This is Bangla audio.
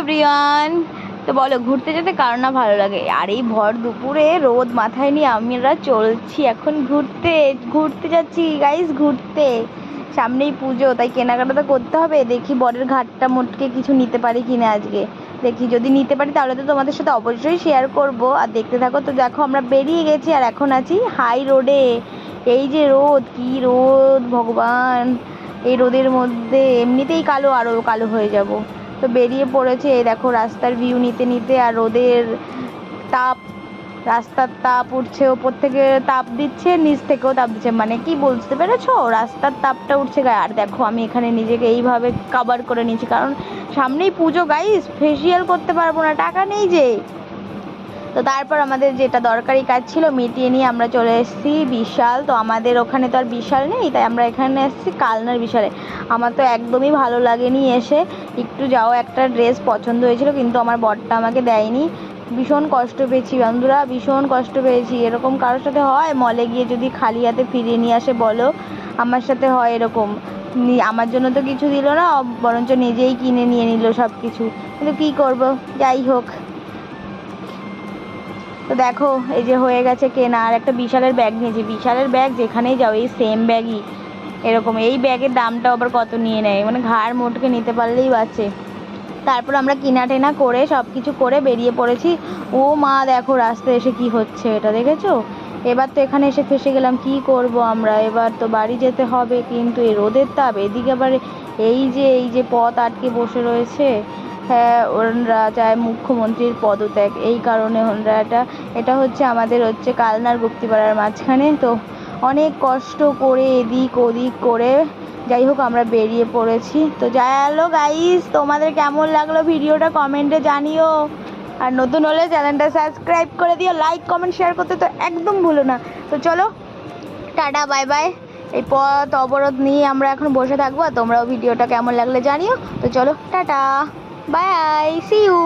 এভরিওয়ান তো বলো, ঘুরতে যেতে কার না ভালো লাগে? আর এই ভর দুপুরে রোদ মাথায় নিয়ে আমরা চলছি এখন ঘুরতে ঘুরতে যাচ্ছি গাইস ঘুরতে। সামনেই পুজো, তাই কেনাকাটা তো করতে হবে। দেখি বরের ঘাটটা মোটকে কিছু নিতে পারি কিনা আজকে। দেখি যদি নিতে পারি, তাহলে তো তোমাদের সাথে অবশ্যই শেয়ার করব। আর দেখতে থাকো তো, দেখো আমরা বেরিয়ে গেছি আর এখন আছি হাই রোডে এই যে রোদ, কি রোদ, ভগবান। এই রোদের মধ্যে এমনিতেই কালো আরও কালো হয়ে যাব। তো বেরিয়ে পড়েছে, এই দেখো রাস্তার ভিউ নিতে নিতে, আর রোদের তাপ, রাস্তার তাপ উঠছে, ওপর থেকে তাপ দিচ্ছে, নিচ থেকেও তাপ দিচ্ছে। মানে কি বুঝতে পেরেছ? রাস্তার তাপটা উঠছে গায়ে। আর দেখো, আমি এখানে নিজেকে এইভাবে কাভার করে নিয়েছি, কারণ সামনেই পুজো গাইস ফেসিয়াল করতে পারব না, টাকা নেই যে। তো তারপর আমাদের যেটা দরকারি কাজ ছিল, মিটিয়ে নিয়ে আমরা চলে এসেছি বিশাল। তো আমাদের ওখানে তো আর বিশাল নেই, তাই আমরা এখানে এসেছি কালনার বিশালে। আমার তো একদমই ভালো লাগেনি এসে। একটু যাও, একটা ড্রেস পছন্দ হয়েছিল, কিন্তু আমার বরটা আমাকে দেয়নি। ভীষণ কষ্ট পেয়েছি বন্ধুরা, ভীষণ কষ্ট পেয়েছি। এরকম কারোর সাথে হয়? মলে গিয়ে যদি খালি হাতে ফিরিয়ে নিয়ে আসে, বলো। আমার সাথে হয় এরকম। আমার জন্য তো কিছু দিল না বরঞ্চ নিজেই কিনে নিয়ে নিল সব কিছু কিন্তু কী করব? যাই হোক। তো দেখো, এই যে হয়ে গেছে কেনা, আর একটা বিশালের ব্যাগ নিয়েছি। বিশালের ব্যাগ যেখানেই যাও, এই সেম ব্যাগই এরকম। এই ব্যাগের দামটাও আবার কত নিয়ে নেয়? মানে ঘাড় মোটকে নিতে পারলেই বাঁচে। তারপর আমরা কিনা টেনা করে সব কিছু করে বেরিয়ে পড়েছি। ও মা, দেখো রাস্তায় এসে কি হচ্ছে এটা দেখেছ? এবার তো এখানে এসে ফেসে গেলাম, কি করব আমরা? এবার তো বাড়ি যেতে হবে, কিন্তু এই রোদের তাপ, এদিকে আবার এই যে এই যে পথ আটকে বসে রয়েছে হ্যাঁ ওনারা চায় মুখ্যমন্ত্রীর পদত্যাগ। এই কারণে ওনারা এটা এটা হচ্ছে আমাদের হচ্ছে কালনার গুপ্তিপাড়ার মাঝখানে। তো অনেক কষ্ট করে এদিক ওদিক করে। যাই হোক, আমরা বেরিয়ে পড়েছি। তো যাই, হ্যালো গাইস তোমাদের কেমন লাগল ভিডিওটা কমেন্টে জানিও। আর নতুন হলে চ্যানেলটা সাবস্ক্রাইব করে দিও লাইক কমেন্ট শেয়ার করতে তো একদম ভুলো না। তো চলো, টাটা বাই বাই এই পথ অবরোধ নিয়ে আমরা এখন বসে থাকব, আর তোমরাও ভিডিওটা কেমন লাগলে জানিও। তো চলো, টাটা। By C you